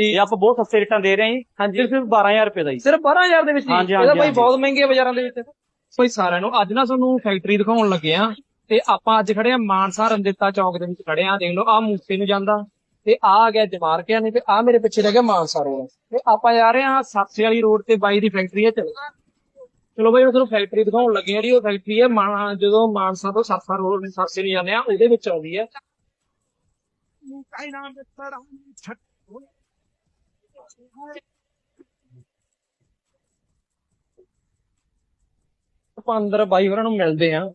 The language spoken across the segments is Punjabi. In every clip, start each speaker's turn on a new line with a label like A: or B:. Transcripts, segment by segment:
A: ਇਹ ਆਪਾਂ ਬਹੁਤ ਸਸਤੇ ਰੇਟਾਂ ਦੇ ਰਹੇ ਹਾਂ ਜੀ। ਸਿਰਫ 12000 ਰੁਪਏ ਦਾ ਜੀ।
B: ਸਿਰਫ 12000 ਦੇ ਵਿੱਚ ਹੀ
A: ਹਾਂਜੀ,
B: ਇਹਦਾ ਭਾਈ
A: ਹਾਂਜੀ।
B: ਬਹੁਤ ਮਹਿੰਗੇ ਆ ਬਾਜ਼ਾਰਾਂ ਦੇ ਵਿੱਚ। ਭਾਈ ਸਾਰਿਆਂ ਨੂੰ ਅੱਜ ਨਾ ਤੁਹਾਨੂੰ ਫੈਕਟਰੀ ਦਿਖਾਉਣ ਲੱਗੇ ਆ ਤੇ ਆਪਾਂ ਅੱਜ ਖੜੇ ਆ ਮਾਨਸਾ ਰੰਦਿੱਤਾ ਚੌਕ ਦੇ ਵਿੱਚ ਖੜੇ ਆ ਦੇਖ ਲਓ ਆ ਮੂਸੇ ਨੂੰ ਜਾਂਦਾ। ਤੇ ਆ ਆ ਗਿਆ ਜਮਾਰਕਿਆ ਨੇ ਤੇ ਆ ਮੇਰੇ ਪਿੱਛੇ ਰਹਿ ਗਿਆ ਮਾਨਸਾ ਰੋਡ। ਤੇ ਆਪਾਂ ਜਾ ਰਹੇ ਆ ਸਾਥੇ ਵਾਲੀ ਰੋਡ ਤੇ ਬਾਈ ਦੀ ਫੈਕਟਰੀ ਹੈ ਚਲੋ। ਚਲੋ ਬਾਈ ਮੈਂ ਤੁਹਾਨੂੰ ਫੈਕਟਰੀ ਦਿਖਾਉਣ ਲੱਗੇ ਆ ਜਿਹੜੀ ਉਹ ਫੈਕਟਰੀ ਹੈ ਮਾਨ- ਜਦੋਂ ਮਾਨਸਾ ਤੋਂ ਸਾਥਾ ਰੋਡ ਸਾਸੇ ਨੂੰ ਜਾਂਦੇ ਆ ਉਹਦੇ ਵਿੱਚ ਆਉਂਦੀ ਹੈ। ਆਪਾਂ ਅੰਦਰ ਬਾਈ ਹੋਰਾਂ ਨੂੰ ਮਿਲਦੇ ਆ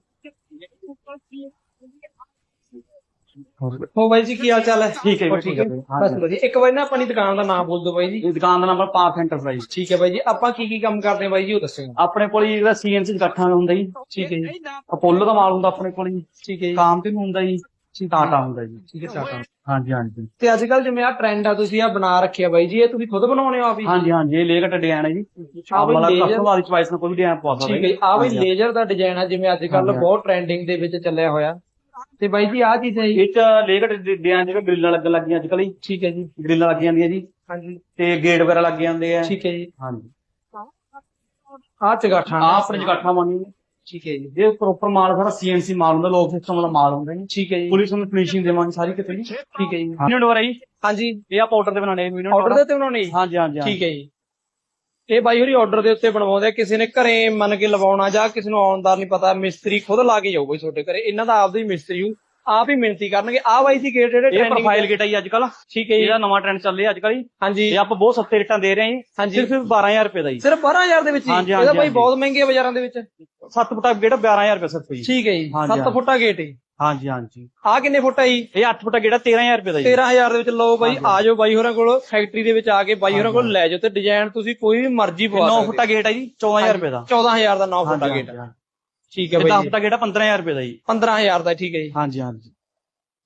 B: ਹੋ ਬਾਈ ਜੀ ਕੀ ਹਾਲ ਚਾਲ ਹੈ?
A: ਠੀਕ ਹੈ ਠੀਕ ਹੈ।
B: ਬਸ ਵਧੀਆ। ਇੱਕ ਵਾਰ ਨਾ ਆਪਣੀ ਦੁਕਾਨ ਦਾ ਨਾਮ ਬੋਲ ਦਿਓ ਬਾਈ ਜੀ।
A: ਦੁਕਾਨ ਦਾ ਨਾਮ ਪਾਰਕ ਐਂਟਰਪ੍ਰਾਈਜ਼
B: ਠੀਕ ਹੈ ਬਾਈ ਜੀ। ਆਪਾਂ ਕੀ ਕੀ ਕੰਮ ਕਰਦੇ ਹਾਂ ਬਾਈ ਜੀ ਉਹ ਦੱਸੋ
A: ਆਪਣੇ ਕੋਲ ਜੀ ਜਿਹੜਾ ਸੀਐਨਸੀ ਇਕੱਠਾ ਹੁੰਦਾ ਜੀ।
B: ਠੀਕ ਹੈ ਜੀ।
A: ਅਪੋਲੋ ਦਾ ਮਾਲ ਹੁੰਦਾ ਆਪਣੇ ਕੋਲ ਜੀ।
B: ਠੀਕ ਹੈ ਜੀ।
A: ਕਾਮ ਤੇ ਹੁੰਦਾ ਜੀ। ਟਾਟਾ ਹੁੰਦਾ ਜੀ
B: ਠੀਕ ਹੈ ਟਾਟਾ
A: ਹਾਂਜੀ ਹਾਂਜੀ।
B: ਤੇ ਅੱਜ ਕੱਲ ਜਿਵੇਂ ਆ ਟ੍ਰੈਂਡ ਆ ਤੁਸੀਂ ਆ ਬਣਾ ਰੱਖਿਆ ਬਾਈ ਜੀ ਇਹ ਤੁਸੀਂ ਖੁਦ ਬਣਾਉਣੇ ਹੋ ਆਪ ਹੀ?
A: ਹਾਂਜੀ ਹਾਂਜੀ ਇਹ ਲੇਗਟ ਡਿਜ਼ਾਈਨ ਹੈ ਜੀ।
B: ਆਹ
A: ਵਾਲਾ ਕਸਟਮਰ ਵਾਲੀ ਚੁਆਇਸ ਨਾਲ ਕੋਈ ਵੀ ਡਿਜ਼ਾਈਨ ਪਵਾ ਸਕਦਾ
B: ਠੀਕ ਹੈ ਆ
A: ਹਾਂਜੀ,
B: ਲੇਜ਼ਰ ਦਾ ਡਿਜ਼ਾਈਨ ਆ ਜਿਵੇਂ ਅੱਜ ਕੱਲ। ਬਹੁਤ ਟ੍ਰੈਂਡਿੰਗ ਦੇ ਵਿੱਚ ਚੱਲਿਆ ਹੋਇਆ। ਤੇ ਬਾਈ ਜੀ ਆ ਚੀਜ਼ ਹੈ ਜੀ।
A: ਇਹ ਚ ਲੇਗਟ ਡਿਜ਼ਾਈਨ ਜਿਹੜੇ ਗ੍ਰਿਲਾਂ ਲੱਗਣ ਲੱਗੀਆਂ ਅੱਜ ਕੱਲ੍ਹ ਜੀ।
B: ਠੀਕ ਹੈ ਜੀ।
A: ਗ੍ਰਿਲਾਂ ਲੱਗ ਜਾਂਦੀਆਂ ਜੀ।
B: ਹਾਂਜੀ।
A: ਤੇ ਗੇਟ ਵਗੈਰਾ ਲੱਗ ਜਾਂਦੇ ਆ।
B: ਠੀਕ ਹੈ ਜੀ।
A: ਹਾਂਜੀ।
B: ਆ ਚਗਾਠਾਂ
A: ਆ ਆਪਣੇ ਜਗਾਠਾ ਬਣੀ
B: ਠੀਕ ਹੈ ਜੀ।
A: ਇਹ ਪ੍ਰੋਪਰ ਮਾਲ ਸਾਰਾ ਸੀਐਨਸੀ ਮਾਲ ਹੁੰਦਾ ਲੋਕ ਸਿਸਟਮ ਵਾਲਾ ਮਾਲ ਹੁੰਦਾ ਜੀ।
B: ਠੀਕ ਹੈ ਜੀ।
A: ਪੁਲਿਸ ਨੂੰ ਫਿਨਿਸ਼ਿੰਗ ਦੇਵਾਂਗੇ ਸਾਰੀ ਕਿਤੇ ਜੀ।
B: ਠੀਕ ਹੈ ਜੀ।
A: ਮਿੰਟ ਵਾਰ ਜੀ।
B: ਹਾਂਜੀ।
A: ਇਹ ਆਪਾਂ ਆਰਡਰ ਤੇ ਬਣਾਣੇ ਮਿੰਟ
B: ਆਰਡਰ ਦੇ ਉੱਤੇ ਬਣਾਉਣੇ ਜੀ।
A: ਹਾਂਜੀ ਹਾਂਜੀ।
B: ਠੀਕ ਹੈ ਜੀ। ਇਹ ਬਾਈ ਹੋਰੀ ਆਰਡਰ ਦੇ ਉੱਤੇ ਬਣਵਾਉਂਦੇ ਆ। ਕਿਸੇ ਨੇ ਘਰੇ ਮੰਨ ਕੇ ਲਵਾਉਣਾ ਜਾਂ ਕਿਸੇ ਨੂੰ ਆਉਣਦਾਰ ਨਹੀਂ ਪਤਾ ਮਿਸਤਰੀ ਖੁਦ ਲਾ ਕੇ ਜਾਊ ਬਈ ਤੁਹਾਡੇ ਘਰੇ। ਇਹਨਾਂ ਦਾ ਆਪਦਾ ਹੀ ਮਿਸਤਰੀ ਹੋ। ਆਪ ਹੀ ਮਿਹਨਤੀ ਕਰਨਗੇ। ਆ ਬਾਈ ਸੀ ਗੇਟ ਜਿਹੜੇ
A: ਇਹ ਪ੍ਰੋਫਾਈਲ ਕਿਟ ਹੈ ਜੀ ਅੱਜ ਕੱਲ
B: ਠੀਕ ਹੈ ਜੀ।
A: ਇਹਦਾ ਨਵਾਂ ਟ੍ਰੈਂਡ ਚੱਲ ਰਿਹਾ ਅੱਜ ਕੱਲ
B: ਹਾਂਜੀ।
A: ਇਹ ਆਪਾਂ ਬਹੁਤ ਸਸਤੇ ਰੇਟਾਂ ਦੇ ਰਹੇ ਹਾਂ ਜੀ।
B: ਹਾਂਜੀ।
A: ਸਿਰਫ 12000 ਰੁਪਏ ਦਾ ਜੀ।
B: ਸਿਰਫ 12000 ਦੇ ਵਿੱਚ ਹੀ
A: ਹਾਂਜੀ,
B: ਇਹਦਾ ਬਾਈ। ਬਹੁਤ ਮਹਿੰਗੇ ਆ ਬਾਜ਼ਾਰਾਂ ਦੇ ਵਿੱਚ।
A: 7 ਫੁੱਟਾ ਗੇਟ 12000 ਰੁਪਏ ਸਿਰਫ ਜੀ।
B: ਠੀਕ ਹੈ ਜੀ।
A: ਹਾਂਜੀ,
B: 7
A: ਹਾਂਜੀ।
B: ਫੁੱਟਾ ਗੇਟ ਹੈ।
A: ਹਾਂਜੀ ਹਾਂਜੀ।
B: ਆ ਕਿੰਨੇ ਫੁੱਟ ਜੀ?
A: ਇਹ 8 ਫੁੱਟਾ ਗੇਟ 13000 ਰੁਪਏ ਦਾ ਜੀ।
B: 13000 ਦੇ ਵਿੱਚ ਲਓ ਬਾਈ। ਆ ਜਾਓ ਬਾਈ ਹੋਰਾਂ ਕੋਲ ਫੈਕਟਰੀ ਦੇ ਵਿੱਚ ਆ ਕੇ ਬਾਈ ਹੋਰਾਂ ਕੋਲ ਲੈ ਜਾਓ ਤੇ ਡਿਜ਼ਾਈਨ ਤੁਸੀਂ ਕੋਈ ਵੀ ਮਰਜ਼ੀ ਪਵਾ
A: 9
B: ਸਕਦੇ
A: ਫੁੱਟਾ ਗੇਟ ਹੈ ਜੀ 14000 ਰੁਪਏ ਦਾ।
B: 14000 ਦਾ 9 ਫੁੱਟਾ ਗੇਟ। ਠੀਕ ਹੈ
A: ਇਹ 10
B: ਬਾਈ ਜੀ।
A: ਫੁੱਟਾ ਗੇਟ 15000 ਰੁਪਏ ਦਾ ਜੀ।
B: 15000 ਦਾ ਠੀਕ ਹੈ ਜੀ।
A: ਹਾਂਜੀ ਹਾਂਜੀ।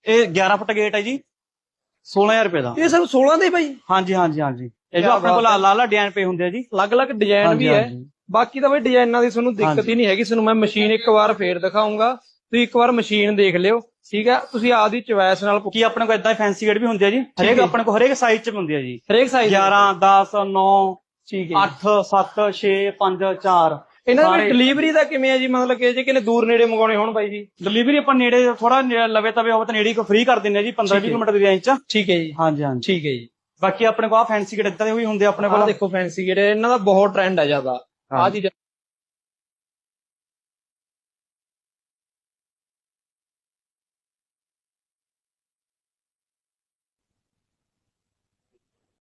A: ਇਹ 11 ਫੁੱਟ ਗੇਟ ਹੈ ਜੀ 16000 ਰੁਪਏ ਦਾ।
B: ਇਹ ਸਭ 16 ਦੇ ਬਾਈ।
A: ਹਾਂਜੀ ਹਾਂਜੀ ਹਾਂਜੀ। ਇਹ
B: ਕਿਆ
A: ਜੋ ਆਪਣੇ ਕੋਲ
B: ਬਾਤ ਹੈ।
A: ਡਿਜ਼ਾਈਨ ਪਏ ਹੁੰਦੇ ਆ ਜੀ।
B: ਅਲੱਗ-ਅਲੱਗ ਡਿਜ਼ਾਈਨ
A: ਹਾਂਜੀ,
B: ਵੀ ਹੈ।
A: ਹਾਂਜੀ।
B: ਬਾਕੀ ਤਾਂ ਬਈ ਡਿਜ਼ਾਈਨਾਂ ਦੀ ਤੁਹਾਨੂੰ ਦਿੱਕਤ
A: ਹਾਂਜੀ।
B: ਹੀ ਨਹੀਂ ਹੈਗੀ। ਤੁਹਾਨੂੰ ਮੈਂ ਮਸ਼ੀਨ ਇੱਕ ਵਾਰ ਫੇਰ ਦਿਖਾਉਂਗਾ ਤੁਸੀਂ ਇੱਕ ਵਾਰ ਮਸ਼ੀਨ ਦੇਖ ਲਿਓ ਠੀਕ ਹੈ? ਤੁਸੀਂ ਆਪਦੀ ਚੁਆਇਸ ਨਾਲ
A: ਕੀ ਆਪਣੇ ਕੋਲ ਇਦਾਂ ਫੈਂਸੀ ਗੇਟ ਵੀ ਹੁੰਦੇ ਆ ਜੀ? ਹਰੇਕ
B: ਹੈ।
A: ਆਪਣੇ ਕੋਲ ਹਰੇਕ ਸਾਈਜ਼ ਚ ਹੁੰਦੇ ਆ ਜੀ।
B: ਹਰੇਕ ਸਾਈਜ਼
A: 11 10 9
B: ਠੀਕ ਹੈ
A: 8 7 6 5 4
B: ਇਹਨਾਂ ਦੀ ਡਿਲੀਵਰੀ ਦਾ ਕਿਵੇਂ ਹੈ ਜੀ? ਮਤਲਬ ਕਿ ਜੇ ਕਿਨੇ ਦੂਰ ਨੇੜੇ ਮੰਗਾਉਣੇ ਹੋਣ ਬਾਈ ਜੀ?
A: ਡਿਲੀਵਰੀ ਆਪਾਂ ਨੇੜੇ ਥੋੜਾ ਲਵੇ ਤਵੇ ਹੋਵੇ ਤਾਂ ਨੇੜੇ ਹੀ ਫ੍ਰੀ ਕਰ ਦਿੰਦੇ ਆ ਜੀ 15 20
B: ਠੀਕ ਹੈ।
A: ਕਿਲੋਮੀਟਰ ਦੀ ਰੇਂਜ ਚ।
B: ਠੀਕ ਹੈ ਜੀ।
A: ਹਾਂਜੀ ਹਾਂਜੀ।
B: ਠੀਕ ਹੈ ਜੀ।
A: ਬਾਕੀ ਆਪਣੇ ਕੋਲ ਫੈਂਸੀ ਗੇਟ ਇਦਾਂ ਦੇ ਵੀ ਹੁੰਦੇ ਆ ਆਪਣੇ ਕੋਲ?
B: ਦੇਖੋ ਫੈਂਸੀ ਜਿਹੜੇ ਇਹਨਾਂ ਦਾ ਬਹੁਤ ਟ੍ਰੈਂਡ ਹੈ ਜ਼ਿਆਦਾ। ਆਹ
A: ਹਾਂਜੀ।
B: ਚੀਜ਼